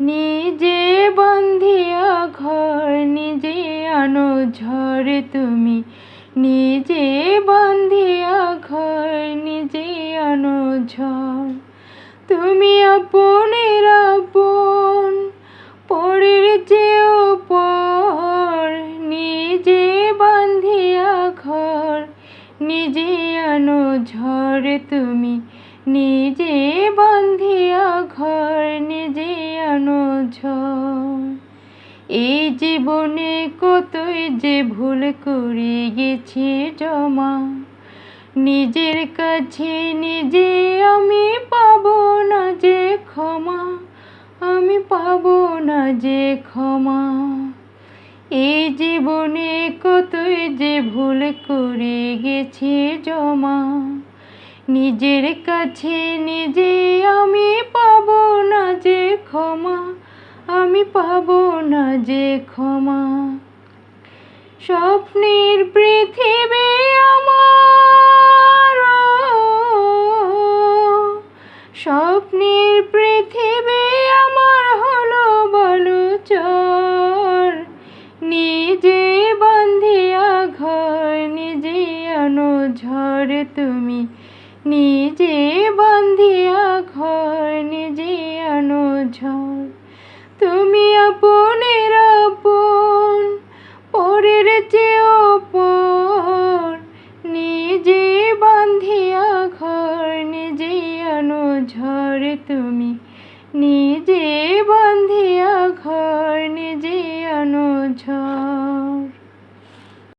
নিজে বন্ধিয়া ঘর, নিজে আনো ঝড় তুমি। নিজে বন্ধিয়া ঘর, নিজে আনো ঝড়। তুমি আপনের আপন, পরের চেয়েও পর। নিজে বান্ধিয়া ঘর, নিজে আনো ঝড় তুমি। নিজে এই জীবনে কতই যে ভুল করে গেছি জমা। নিজের কাছে নিজে আমি পাবো না যে ক্ষমা, আমি পাবো না যে ক্ষমা। এই জীবনে কতই যে ভুল করে গেছি জমা। নিজের কাছে নিজে আমি পাবো না যে ক্ষমা আমি পাব না যে ক্ষমা। স্বপ্নের পৃথিবী আমার। স্বপ্নের পৃথিবী আমার হলো বলো চর নিজে বান্ধিয়া ঘর, নিজে আনো ঝড় তুমি। নিজে বান্ধিয়া ঘর, নিজে আনো ঝড়। আপনের আপন, পরের চেয়েও পর নিজে বান্ধিয়া ঘর, নিজে আনো ঝড় তুমি। নিজে বান্ধিয়া ঘর, নিজে আনো ঝড়